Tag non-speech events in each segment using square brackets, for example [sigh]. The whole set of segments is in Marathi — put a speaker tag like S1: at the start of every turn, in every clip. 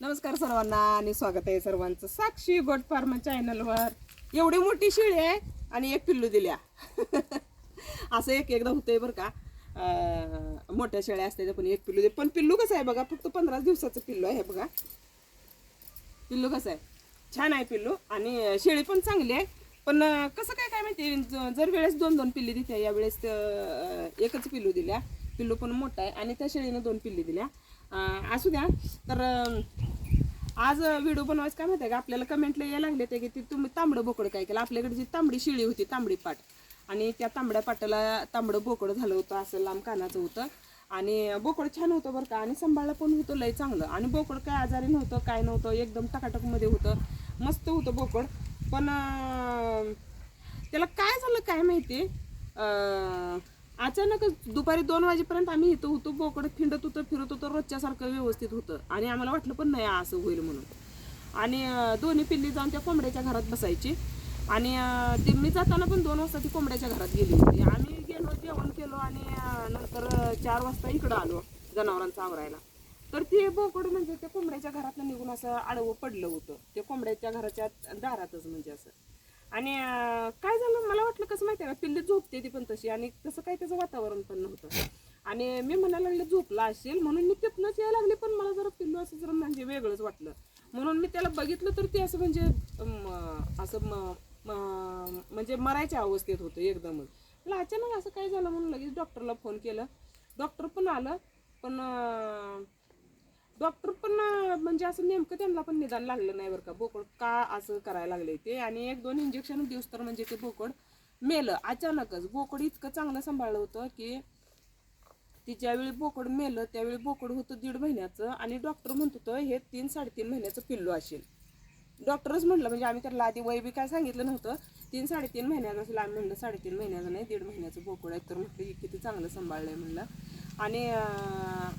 S1: नमस्कार सर्वांना आणि स्वागत आहे सर्वांचं साक्षी गोट फार्म चॅनलवर. एवढी मोठी शिळी आहे आणि एक पिल्लू दिल्या. [laughs] असं एक एकदा होतंय बरं का. मोठ्या शेळ्या असतात पण एक पिल्लू दे. पण पिल्लू कसं आहे बघा फक्त पंधरा दिवसाचं पिल्लू आहे बघा. पिल्लू कसं आहे? छान आहे पिल्लू आणि शेळी पण चांगली आहे. पण कसं काय काय माहिती जर वेळेस दोन दोन पिल्ली दिल्या यावेळेस एकच पिल्लू दिल्या. पिल्लू पण मोठा आहे आणि त्या शेळीनं दोन पिल्ली दिल्या. असू द्या. तर आज व्हिडिओ बनवायचं काय माहिती आहे का? आपल्याला कमेंटला यायला लागले ते की ती तुम्ही तांबडं बोकडं काय केलं? आपल्याकडे जी तांबडी शिळी होती तांबडी पाट. आणि त्या तांबड्या पाटाला तांबडं बोकडं झालं होतं असं लांब कानाचं होतं. आणि बोकड छान होतं बरं का. आणि सांभाळलं पण होतं लय चांगलं. आणि बोकड काय आजारी नव्हतं काय नव्हतं एकदम टकाटकमध्ये होतं. मस्त होतं बोकड. पण त्याला काय झालं काय माहिती अचानकच दुपारी दोन वाजेपर्यंत आम्ही इथं होतो बोकड फिंडत होतं फिरत होतं रोजच्यासारखं व्यवस्थित होतं. आणि आम्हाला वाटलं पण नाही असं होईल म्हणून. आणि दोन्ही पिल्ली जाऊन त्या कोंबड्याच्या घरात बसायची. आणि ते मी जाताना पण दोन वाजता ती कोंबड्याच्या घरात गेली होती. आम्ही गेलो जेवण केलो आणि नंतर चार वाजता इकडं आलो जनावरांचा आवरायला. तर ते बोकड म्हणजे त्या कोंबड्याच्या घरातनं निघून असं आडवं पडलं होतं. ते कोंबड्याच्या घराच्या दारातच म्हणजे असं. आणि काय झालं? मला वाटलं कसं माहिती आहे ना पिल्ली झोपते ती पण तशी आणि तसं काय त्याचं वातावरण पण नव्हतं. आणि मी म्हणायला लागले झोपला असेल? म्हणून मी तिथनंच यायला लागले पण मला जरा पिल्लू असं जरा म्हणजे वेगळंच वाटलं. म्हणून मी त्याला बघितलं तर ते असं म्हणजे असं म्हणजे मरायच्या अवस्थेत होतं एकदमच. मला अचानक असं काय झालं म्हणून लगेच डॉक्टरला फोन केलं. डॉक्टर पण आलं पण डॉक्टर पण म्हणजे असं नेमकं त्यांना पण निदान लागलं नाही बरं का. बोकड का असं करायला लागले ते? आणि एक दोन इंजेक्शन दिवस तर म्हणजे ते बोकड मेलं. अचानकच बोकड इतकं चांगलं सांभाळलं होतं की ती ज्यावेळी बोकड मेलं त्यावेळी बोकड होतं दीड महिन्याचं आणि डॉक्टर म्हणत होतं हे तीन साडेतीन महिन्याचं पिल्लू असेल. डॉक्टरच म्हटलं म्हणजे आम्ही त्याला आधी वय बी काय सांगितलं नव्हतं. तीन साडेतीन महिन्याचं असेल आम्ही म्हणलं साडेतीन महिन्याचं नाही दीड महिन्याचं बोकड आहे. तर म्हटलं हे किती चांगलं सांभाळलं आहे म्हणलं. आणि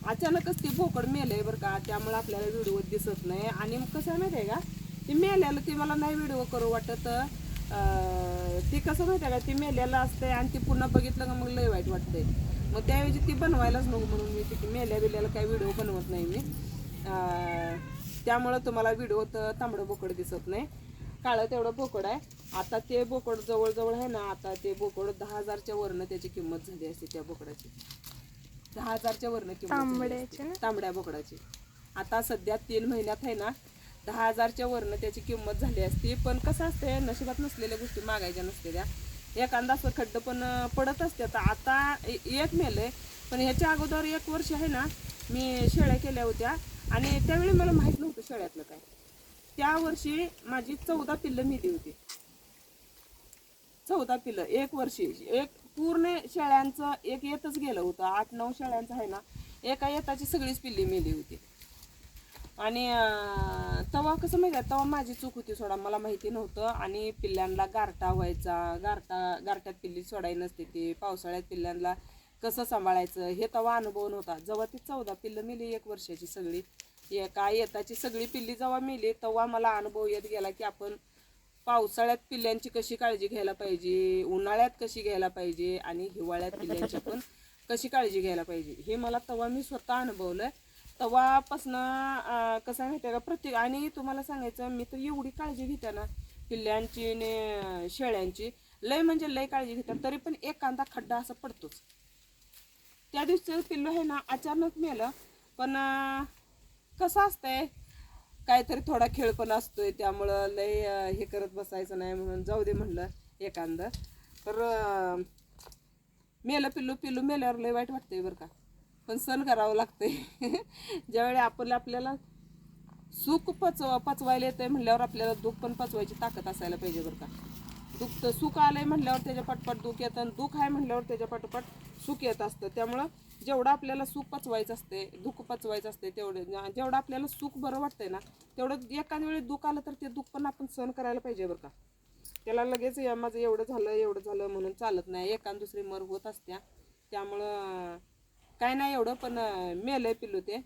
S1: अचानकच ते बोकड मेलंय बरं का त्यामुळे आपल्याला व्हिडिओ दिसत नाही. आणि मग कसं आहे माहिती आहे का ते मेल्याला ते मला नाही व्हिडिओ करू वाटत. ती ते कसं माहिती आहे का ते मेल्याला असतंय आणि ते पुन्हा बघितलं का मग लय वाईट वाटतंय. मग त्याऐवजी ती बनवायलाच नको म्हणून मी ती मेल्या बिल्याला काही व्हिडिओ बनवत नाही मी. त्यामुळं तुम्हाला व्हिडिओत तांबडं बोकड दिसत नाही. काळं तेवढं बोकड आहे. आता ते बोकड जवळजवळ आहे ना आता ते बोकड दहा हजारच्या वरनं त्याची किंमत झाली असते त्या बोकडाची. दहा हजारच्या वरनं किंमत झाली असते. तांबड्या बोकडाची. आता सध्या तीन महिन्यात आहे ना दहा हजारच्या वरनं त्याची किंमत झाली असती. पण कसं असते नशिबात नसलेल्या गोष्टी मागायच्या नसलेल्या एखादा असं खड्ड पण अं, पडत असते. आता आता ए- एक मेलंय पण ह्याच्या अगोदर एक वर्ष आहे ना मी शेळ्या केल्या होत्या. आणि त्यावेळी मला माहीत नव्हतं शेळ्यातलं काय. त्या वर्षी माझी चौदा पिल्लं मेली होती. चौदा पिल्लं. एक वर्षी एक पूर्ण शेळ्यांचं एक येतच गेलं होतं. आठ नऊ शेळ्यांचं आहे ना एका येताची सगळीच पिल्ली मेली होती. आणि तवा कसं माहिती आहे? तवा माझी चूक होती सोडा मला माहिती नव्हतं. आणि पिल्ल्यांना गारटा व्हायचा. गारटा गारट्यात पिल्ली सोडाय नसते ती. पावसाळ्यात पिल्ल्यांना कसं सांभाळायचं? हे तवा अनुभव नव्हता. जेव्हा ती चौदा पिल्लं मेली एक वर्षाची सगळी. एका येताची सगळी पिल्ली जेव्हा मेली तेव्हा मला अनुभव येत गेला की आपण पावसाळ्यात पिल्ल्यांची कशी काळजी घ्यायला पाहिजे? उन्हाळ्यात कशी घ्यायला पाहिजे? आणि हिवाळ्यात पिल्ल्यांची पण कशी काळजी घ्यायला पाहिजे? हे मला तेव्हा मी स्वतः अनुभवलं तेव्हापासनं कसं माहिती आहे का? प्रत्येक आणि तुम्हाला सांगायचं मी तर एवढी काळजी घेते ना पिल्ल्यांची आणि शेळ्यांची. लय म्हणजे लय काळजी घेतात तरी पण एक कांदा खड्डा असा पडतोच. त्या दिवशी पिल्लू आहे ना अचानक मेलं. पण कसं असतंय काहीतरी थोडा खेळ पण असतोय त्यामुळं लय हे करत बसायचं नाही म्हणून जाऊ दे म्हणलं एकांद तर मेलं पिल्लू पिल्लू मेल्यावर लय वाईट वाटतंय बरं का. पण सण करावं लागतंय. [laughs] ज्यावेळी आपण आपल्याला सुख पचव पचवायला येतंय म्हणल्यावर आपल्याला दुःख पण पचवायची ताकद असायला पाहिजे बरं का. दुःख तर सुख आलंय म्हणल्यावर त्याच्या पटपट दुःख येतं आणि दुःख आहे म्हणल्यावर त्याच्या पटपट सुख येत असतं. त्यामुळं जेवढं आपल्याला सुख पचवायचं असते दुःख पचवायचं असते तेवढं जेवढं आपल्याला सुख बरं वाटतंय ना तेवढं एखाद्या वेळी दुःख आलं तर ते दुःख पण आपण सहन करायला पाहिजे बरं का. त्याला लगेच या माझं एवढं झालं एवढं झालं म्हणून चालत नाही. एकान दुसरी मर होत असत्या. त्यामुळं काय नाही एवढं पण मेलं मेलंय पिल्लू ते.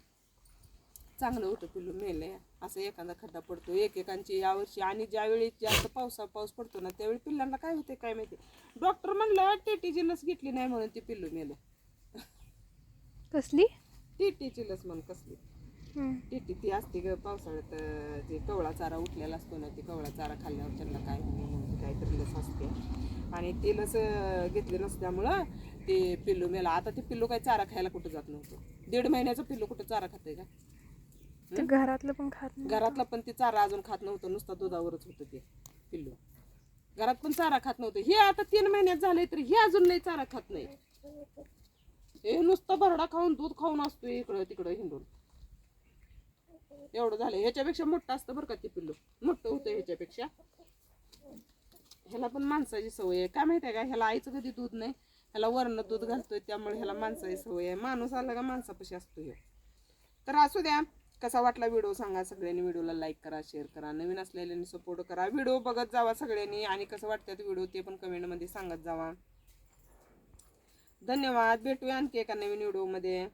S1: चांगलं होतं पिल्लू मेलंय. असं एखादा खड्डा पडतो. एकेकांची यावर्षी आणि ज्यावेळी जास्त पावसा पाऊस पडतो ना त्यावेळी पिल्लांना काय होते काय माहिती. डॉक्टर म्हणलं टेटीची लस घेतली नाही म्हणून ती पिल्लू मेलं
S2: कसली?
S1: टीटीची लस म्हण कसली. टेटी ती असते ग पावसाळ्यात ते कवळा चारा उठलेला असतो ना ते कवळा चारा खाल्ल्यावर त्यांना काय काहीतरी लस असते. आणि ते लस घेतली नसल्यामुळं ते पिल्लू मेला. आता ते पिल्लू काही चारा खायला कुठं जात नव्हतं. दीड महिन्याचं पिल्लू कुठं चारा खाते का
S2: ते घरातलं पण खात नाही
S1: घरातला पण ते चारा अजून खात नव्हतं. नुसता दुधावरच होतं ते पिल्लू. घरात पण चारा खात नव्हतं. हे आता तीन महिन्यात झाले तर हे अजून नाही चारा खात नाही. हे नुसतं भरडा खाऊन दूध खाऊन असतो इकडं तिकडं हिंडून. एवढं झालं ह्याच्यापेक्षा मोठं असतं बरं का ते पिल्लू. मोठं होतं ह्याच्यापेक्षा. ह्याला पण माणसाची सवय आहे. काय माहिती आहे का? ह्याला आईचं कधी दूध नाही. ह्याला वरण दूध घालतोय त्यामुळे ह्याला माणसाची सवय आहे. माणूस आला का माणसापाशी असतो हे तर असू द्या. कसा वाटला व्हिडिओ सांगा. सगळ्यांनी व्हिडिओला लाईक करा शेअर करा. नवीन असलेल्यांनी सपोर्ट करा. व्हिडिओ बघत जावा सगळ्यांनी. आणि कसं वाटतं व्हिडिओ ते पण कमेंटमध्ये सांगत जावा. धन्यवाद. भेटूया आणखी एका नवीन व्हिडिओमध्ये.